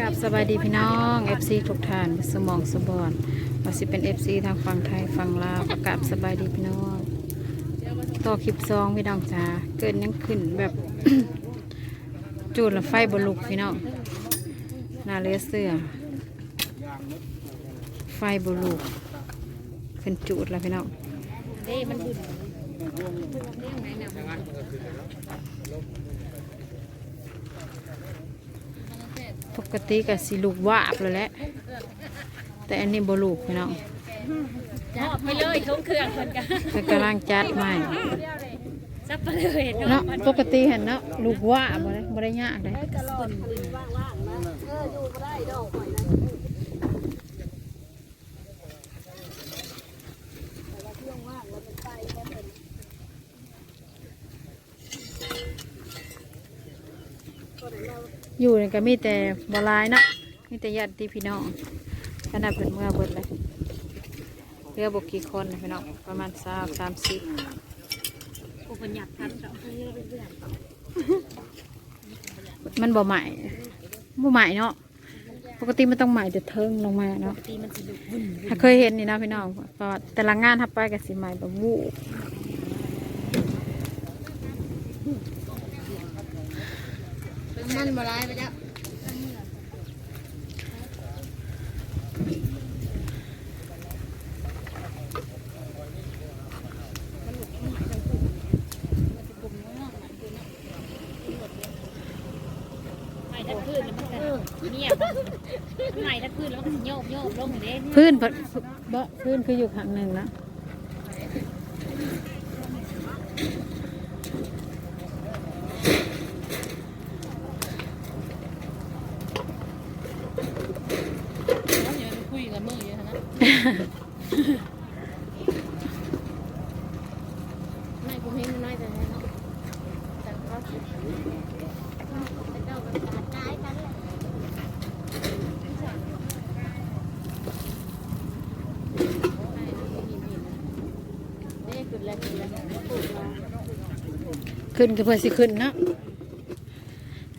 กับสบายดีพี่น้อง FC ทุกท่านสมองสบอนว่าสิเป็น FC ทางฝั่งไทยฝั่งลาวประกาศสบายดีพี่น้อง ต่อคลิปซองพี่น้องจ้าเกินยังขึ้นแบบ จูดและไฟบลุกพี่น้องนาเลือเสื้อไฟบลุกขึ้นจูดแล้วพี่น้องเด้มันบุญ ปกติก็สิลูกวาบแล้วแหละแต่อันนี้บลูกพี่น้องจับไปเลยทุ่งเครื่องคนกันก็กำลังจัดใหม่จับไปเลยเนาะปกติเห็นเนาะลูกว่าบ่ได้บ่ได้ยากเลย อยู่นี่ก็มีแต่บ่หลายเนาะมีแต่ญาติพี่น้องขนาดเป็นเมื่อเบิดเลยเหลือบกกี่คนพี่น้องประมาณสามสามสิบกูเป็นหยักทันเขามันบ่ใหม่บ่ใหม่เนาะปกติมันต้องใหม่แต่เทิงลงมาเนาะถ้าเคยเห็นนี่นะพี่น้องแต่ละงานทับไปกับสีใหม่แบบวูบ มันมาลายไปจ้ะ ไม่ถ้าขึ้นแล้วมันก็เงียบไม่ถ้าขึ้นแล้วมัน ก็โยบโยบลงเด้พื้นบ่บ่พื้นคืออยู่ข้างหนึ่งนะ คุยกับมืออยู่นะไม่ผมเห็นมันน้อยแต่เนาะแต่ก็คิดแต่เจ้าก็ตาใจกันแหละนี่คือแล้วคือแล้วปลูกมา ขึ้นก็เพื่อสิขึ้นเนาะ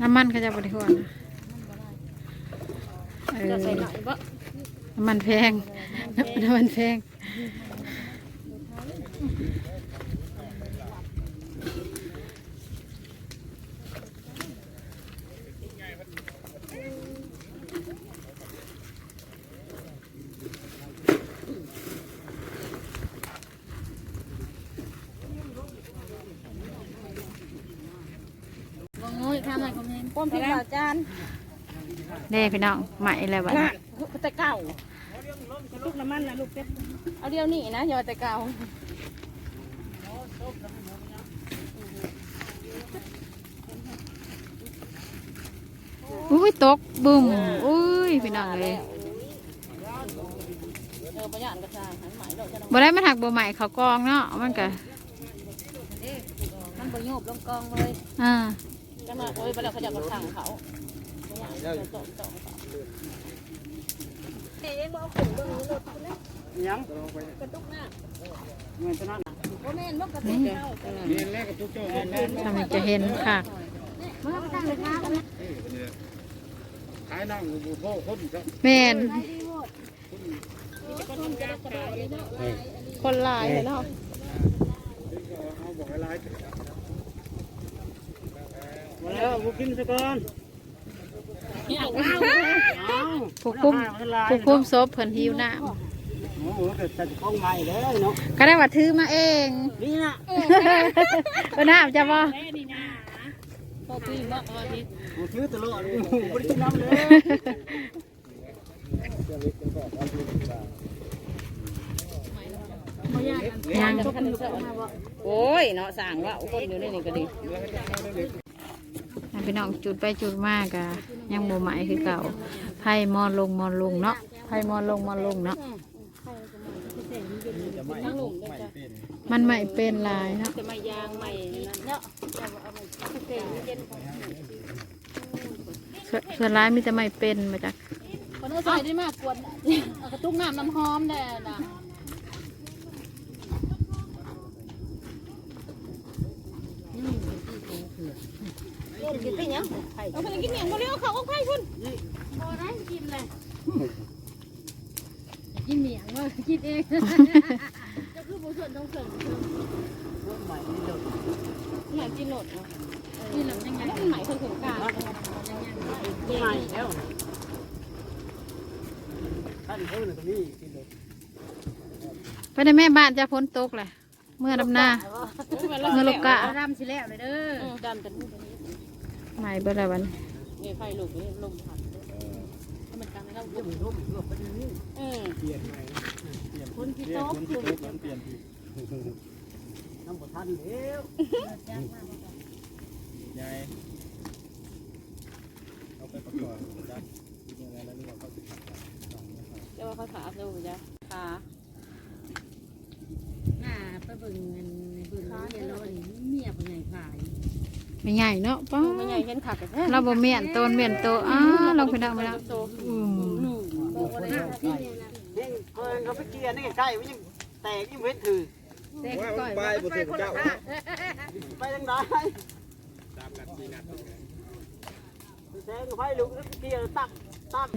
น้ำมันเขาจะบริหารนะเออจะใส่หน่อยบ่น้ำมันแพงน้ำมันแพง บ่งอยข้ามหน่อยผมเห็น ป้อมพิมพ์อาจารย์เด้พี่น้องใหม่แล้วบัดน่ะนี้แต่เก่าลูกน้ำมันนะลูกเด้อเอาเดียวนี่นะอย่าว่าแต่เก่าอุ้ยตกบึ้มอุ้ยพี่น้องเลยเออประหยัดกระชายหันใหม่ดอกจะน้บ่ได้มาถักบ่ใหม่เขากองเนาะมันก็ำมันบ่โยบลงกองเลยอ่าจะ มาโอ้ยไปแล้วเขาจะกระชังเขาประหยัดจะจบจบเขาเอ๊ะบ่เอาขุ่งรถคุณนะยังกระตุกหน้าเงินเท่านั้นน่ะบ่แม่นบ่กระตุกเจ้าเรียนแรกกับทุกเจ้าเรียนแรกทำให้จะเห็นค่ะเมื่อตั้งเลยครับขายนั่งอยู่พ่อคนครับแม่นคนกระคนลายเลยเนาะ เอาบอกให้ไล่มา แล้วบุกินซะก่อนนี่เอาข้าวเอาผู้คุมผู้คุมศพเพิ่นหิวน้โอ้โหแต่จะคล้องใหม่เลยเนาะำก็ได้ว่าถือมาเองนี่นะก็น้ำจะบ่แม่นี่นะพอปีบ่พอปีผมซื้อตลอดโอ้โหบริกินน้ำเลยยังโอ้ยเนาะสั่งว่าคนอยู่ในนี่ก็ดีให้ พี่น้องจุดไปจุดมากอะยังบ่ใหม่คือเก่าไผ่มอนลงมอนลงเนาะไผ่มอนลงมอนลงเนาะมันใหม่เป็นลายเนาะจะมายางใหม่เนาะส่วนส่วนร้ายมีแต่ไม่เป็นมาจากคนเอาใส่ได้มากกวนกระตุ้งน้ำน้ำหอมได้นะ กินไปยังเอาไปกินยงมาเร็วเขาก็ไข่คุณพอได้กินเลยกินเหนียงว่ากินเองก็คือผู้ส่วนต้องเสริมรถใหม่กินหลดใหม่กินหลดนใหม่คือถึงกลายังไงใหม่แล้วท่าหไปในแม่บ้านจะพ้นตกแหละเมื่อดำนาเมื่อลูกกะดำสิแล้วเลยเด้อดำจน ใหม่เบิดอะไรวันนี่ไฟลูกนี่ลมพัดมันกลางแล้วเรื่องร่มเรื่องปด็นนี้อืมเปลี่ยนใหม่เปลี่ยนคนที่โต๊ะคนที่โต๊ะเปลี่ยนที่น้ำประทันเดียวยายเอาไปประกอบจัดยังไงแล้วนี่เราก็สิขับเรียกว่าเขาถามดูจ้ะขาหน้าไปเบิ่งเงินเบิ่งเรียนเมียเป็นไงขาย ไม่ใหญ่เนาะป้าไม่ใหญ่เห็นขักกันแท้เราบ่เมียนต้นเมียนโตอ้าลองไปดังไปแล้วอืมบอกว่าได้ที่เนี่ยนะนี่เพิ่นเขาไปเกียร์นี่ใกล้ๆมันยังแตกยังเว้นถือเด็กก่อยไปบ่ถึงเจ้าไปทางใดตามกันสี่นัดแซงกับไฟลุกแล้วเกียร์ตักตัก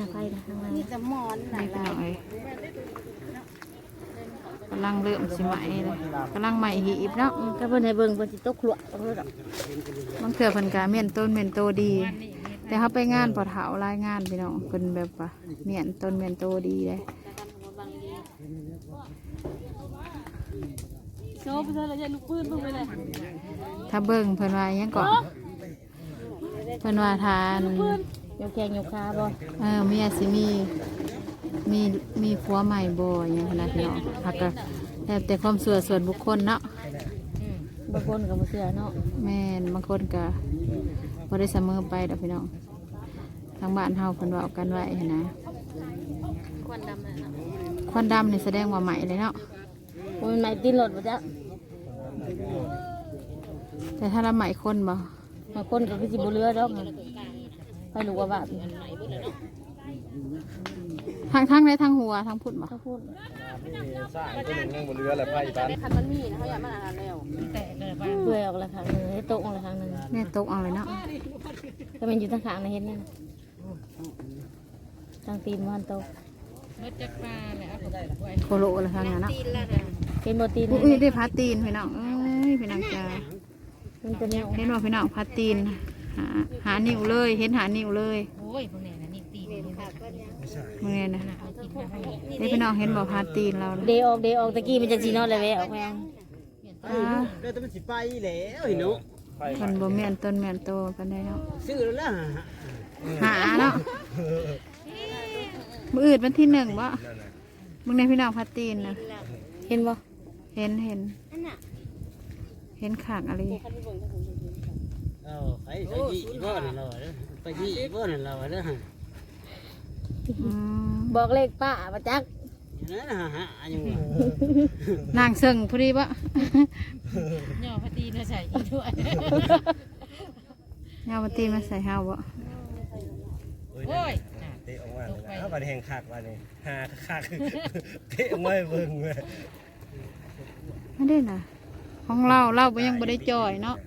นี่จะมอนหลานี่ยพี่น้องเอ้ยกำลังเริ่มสิไหมเลยกำลังใหม่หีบเนาะก็เพิ่นให้เบิ่งเพิ่นสิตกขลุ่เพิ่นบางเถื่อเพิ่นกาเมียนต้นเมียนโตดี แต่เขาไปงานปอเถารายงานพี่น้องเพิ่นแบบว่าเมียนต้นเมียนโตดีเลยโซ่ไปเลยจะลูกปืนลงไปเลยถ้าเบิ่งเพิ่นว่าหยังก่อนเพิ่นว่าทานยกแขงยกขาบ่เออเมียสิมี มีมีผัวใหม่บ่อย่างขนาดพี่น้องหักก็แล้วแต่ความเสื่อส่วนบุคคลเนาะบางคนก็บ่เชื่อเนาะแม่นบางคนก็บ่ได้เสมอไปดอกพี่น้องทางบ้านเฮาเพิ่นเว้ากันไว้หั้นนะควันดำน่ะควันดำนี่แสดงว่าใหม่เลยเนาะมันไหนตีนรถบ่จ๊ะแต่ถ้าเราใหม่คนบ่บางคนก็คือสิบ่เรือดอกไปรู้ว่าบาป ทางทางใดทางหัวทางพุ่นบ่ถ้าพูดสร้างตัวหนึ่งนั่งบนเรือแหละไพ่บ้านคันมันมีนะเขาอยากมันอ่านแล้วเปื่อยออกละครั้งหนึงให้ตกออกละครั้งหนึงแม่ตกเอาเลยเนาะก็มันอยู่ทางข้างนะเห็นนั่นทางตีนมันตกโคโลละทางนั้นเนาะเห็นบ่ตีนอุ้ยได้พัดตีนพี่น้องเอ้ยพี่น้องจ้ามันจะแนวเห็นว่าพี่น้องพัดตีนหาหานิ้วเลย เห็นหานิ้วเลย โอ้ยพวกนี้นะนี่ตีน มึงเนี่ยนะได้พี่น้องเห็นบอกพัดตีนเราเดออกเดออกตะกี้มันจะสีนอนเลยเว้ยออกแพงอ่าเดี๋ยวจะมันสิไปแล้วเห็นหนูคนบ่เมียนต้นเมียนโตกันได้เนาะซื้อแล้วล่ะหาเนาะมืออื่นวันที่หนึ่งวะมึงในพี่น้องพัดตีนนะเห็นบ่เห็นเห็นเห็นขากอะไรเออไปไปยี่บ่นั่นเราเด้อไปยี่บ่นั่นเราเด้อ อืมบอกเลขป้าประจักนั่นน่ะฮะยังว่านางเซิงพอดีปะ ย่อพอดีนะใส่อีด้วยเงามาตีมาใส่เฮาวะโอ้ยเตะออกมาเลยนะบันแห่งคักวันนี้หาคักเตะออกมาให้เบิ่งเลยไม่ได้นะของเราเราบ่ยังบ่ได้จ่อยเนาะ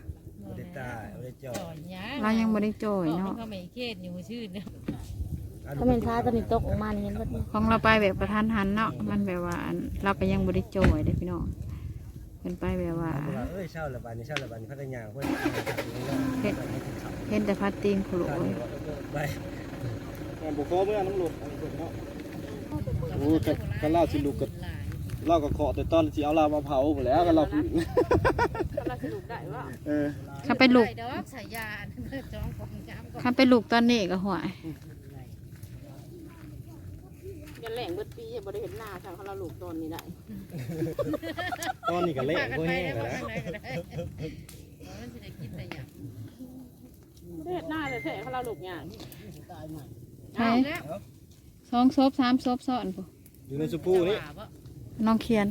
บ่ได้ตายบ่ได้จอดเรายังบ่ได้จ่อยเนาะก็ไม่เคสอยู่ชื่อเนาะ ถ้าเป็นช้าตอนนี้ตกออกมานี่เห็นบ่เนี่ยของเราไปแบบประทันหันเนาะมันแบบว่าอันเราก็ยังบ่ได้จ่อยเด้อพี่น้องเป็นไปแบบว่าเอาว่าเอ้ยเช่าละบันนี้เช่าละบันนี้พัทยาเพิ่นเห็นเห็นแต่พัดตีนขลุข้าวยนี่ว่าไปงานบุกโคเมื่อน้ำหลุดเนาะโอ้ก็ก็เล่าสิลูกก็เล่ากับเคาะแต่ตอนสิเอาลามาเผาหมดแล้วก็เราเราสรุปได้ว่าเออข้าไปลูกดอกสายยาจ้องของจ้ามข้าไปลูกตอนนี้ก็หวย ยันแหล่งเบิดปีบ่ได้เห็นหน้าทางเขาเราลูกตอนนี้ได้ตอนนี้ก็เละบ่แห้งแล้วนะได้เห็นหน้าแต่แท้เขาเราลูกเนี่ยใช่สองซบสามซบซ้อนปุ๊อยู่ในสุปูนี่น้องเคียน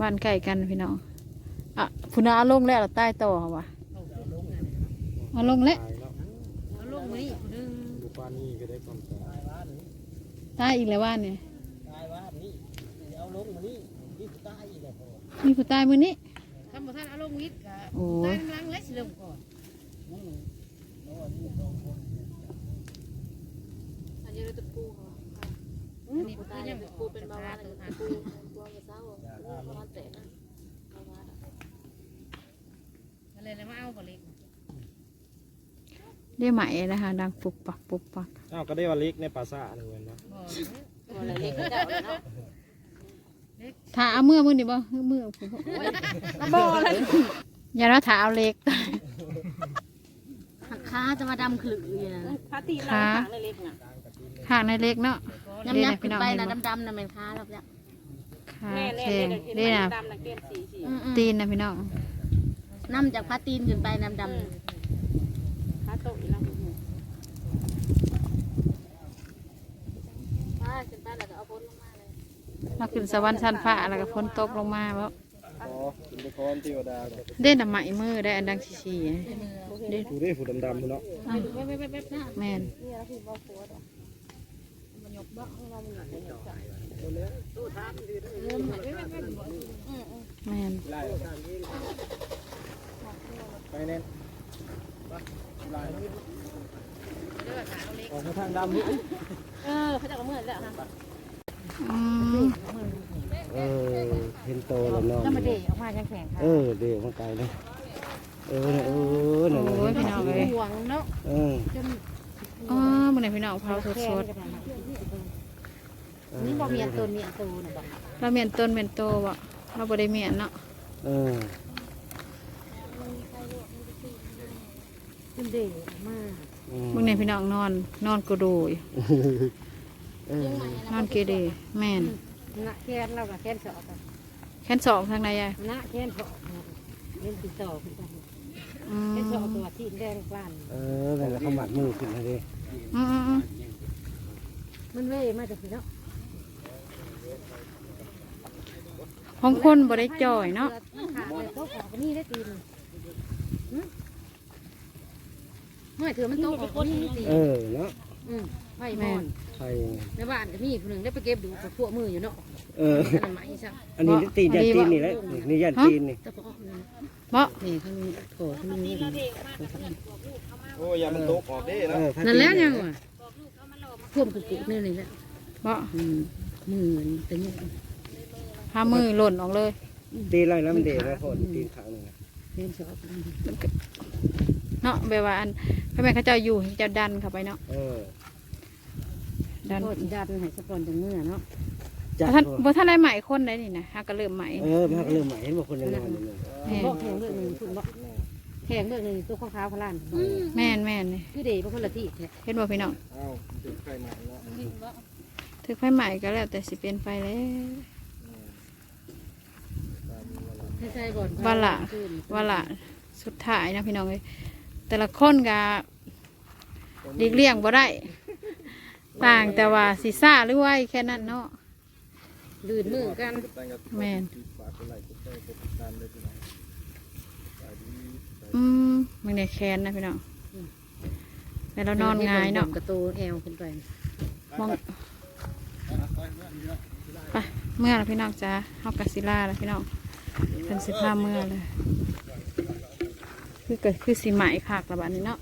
บ้านใกล้กันพี่น้องอะพุนาเอาลงแล้วเหรอใต้ต่อวะเอาลงแล้วลูกนี่ดึงดูปานนี้ก็ได้ความตาย ใต้อีกแล้วว่านเนี่ยตายว่านี่เอาลงมานี่นี่ตายอีกแล้วมีผู้ใต้มือนี้ทำบ่ทันเอาลงวิทย์ก็โอ้ยล้างแล้วสิลงก่อนอันนี้ตะปูอันนี้ตตายแล้วกูเป็นเบาหวานอะไรกูกลัวจะเศร้ากูประมาณแสนนะเบาหวานอะไรแล้วมาเอาบ่เล็ก ได้ไหมนะคะ ดังปุบปักปุบปักอ้าวก็ได้ว่าเล็กในภาษาหนึ่งเว้นเนาะบ่ตัวอะไรเล็กก็เจ้าเลยเนาะถ้าเอาเมื่อมือนี่บ่เมื่อผมบ่เลยอย่าเราถ้าเอาเล็กหักขาจะมาดำขลึกอยู่นะพาตีเราค่ะขางเล็กๆน่ะข้างในเล็กเนาะยำยับขึ้นไปนะดำๆนะเป็นขาครับเนี่ยขาแม่แน่แข็งเด็กได้นะดำๆน่ะเกมสีสีตีนนะพี่น้องน้ำจากพาตีนขึ้นไปดำพาโตอีกแล้ว ๆพาขึ้นไปแล้วก็เอาพ้นลงมาเลย เราขึ้นสวรรค์ชั้นฟ้าแล้วก็พ้นตกลงมาแล้วอ๋อเป็นไปคอนเทวดาเนาะได้น้ำไหมมือได้อันดังชีๆได้ผู้ได้ผู้ดำๆเนาะแม่นแม่นไปแน่นไปออกมาทางดำนี่เออเขาจะก็เมื่อยแล้วค่ะ อืมเออเห็นโตแล้วเนาะแล้วมาเดะออกมายังแข็งค่ะเออเดี๋ยวมันไกลเลยเออเนี่ยเออเนี่ยโอ้ยพี่น้องเลยห่วงเนาะเอออ๋อมื่อไหร่พี่น้องเผาสดนี่บ่เมียนตัวเมียนตัวน่ะบ่ๆเราเมียนต้นเมียนโตบ่เราบ่ได้เมียนเนาะเออมันเดะออกมาอืมมื่อไหร่พี่น้องนอน นอนกระโดย เออนอนเกเรแม่นหน้าแขนเราก็แขนสอกกันแค่นสองทางใดยายหน้าแขนสอกเล่นติดต่อขึ้นไปอืแขนสอกมตัวที่แดงกว้านเออนั่นแหละเขาหมัดมือขึ้นมาดิอืมอืมอืมมันเว้ยมาจากพี่เนาะของคนบ่ได้จ่อยเนาะขาเลยโต๊ะออกนี่ได้ตีนไม่ถือมันโต๊ะออกนี่ตีเออเนาะอืม ไผ่มอนใครในบ้านก็มีผู้หนึ่งได้ไปเก็บดูกับพวกมืออยู่เนาะเออ อันนั้นไหมใช่อันนี้ตีนยันตีนนี่แหละนี่ยันตีนนี่แต่พอนี่บ่นี่เขามีโถเขามีนี่โอ้ยอย่ามันตกออกเด้เอเนาะอถ้านั่นแหล้วตียังวะพ่วมกุกุนี่นี่แหละบ่อืมมือแต่เนี่ยพามือหล่นออกเลยตีไรแล้วมันเดะแล้วพอตีนขางหนึงนะเล่นสอบเนาะแบบว่าอันพ่อแม่เขาเจ้าอยู่ให้เจ้าดันเข้าไปเนาะเออ ดันโคตรดันให้สปอนจังมือเนาะจัดบ่ท่านบ่บ่ท่านได้ใหม่คนได้นี่นะฮะก็เริ่มใหม่เออมันก็เริ่มใหม่เห็นบอกคนยังนอนอยู่เลยแม่นบอกแข่งเรื่องหนึ่งถูกบอกแข่งเรื่องหนึ่งตัวข้าวขาวขาวล้านแม่นแม่นนี่คือเดย์เป็นคนละที่แท้เห็นบ่พี่น้องอ้าวถึงใครมาเนาะถึกไฟใหม่ก็แล้วแต่สิเป็นไปแล้วให้ใช่บ่อนว่าละว่าละสุดท้ายนะพี่น้องเอ้ยแต่ละคนก็หลีกเลี่ยงบ่ได้ ต่างแต่ว่าสิซ่าหรือไวแค่นั้นเนาะลื่นมือกัน แม่นฝากเป็นไรกดแชร์กดติดตามด้วยพี่น้องสวัสดีอืมมันเนี่ยแคนนะพี่น้องแต่เรานอนหงายเนาะกระโตแอวขึ้นไปมองไปเมื่อแล้วพี่น้องจ้าเฮากะสิลาแล้วพี่น้องเป็นสิบห้าเมื่อเลย คือเกิดคือสีไหมขากระบาดนี้เนาะ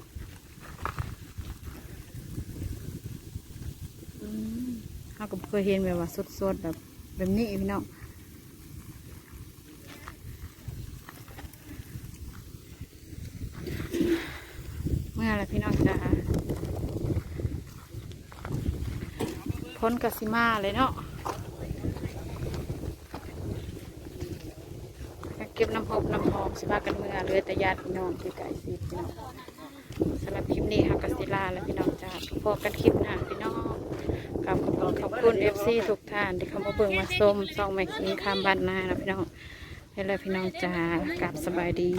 อืมเฮา ก็เคยเห็นแบบว่าสดๆแบบแบบนี้พี่น้องเมื่อแล้วพี่น้องจ้าคนกสิมาเลยเนาะเก็บน้ำหอบน้ำหอมสิพากันเมื่อเรือแต่ญาติพี่น้องคือไก่สิพี่น้องสำหรับคลิปนี้ฮักกสิลาและพี่น้องจ้าพบกันคลิปหน้าพี่น้องับขอบคุณเอฟซีทุกท่านที่เข้ามาเบิ่งมาส้มซองแม็กซ์ข้ามบ้านนานะพี่น้องให้เลยพี่น้องจ้ากลับสบายดี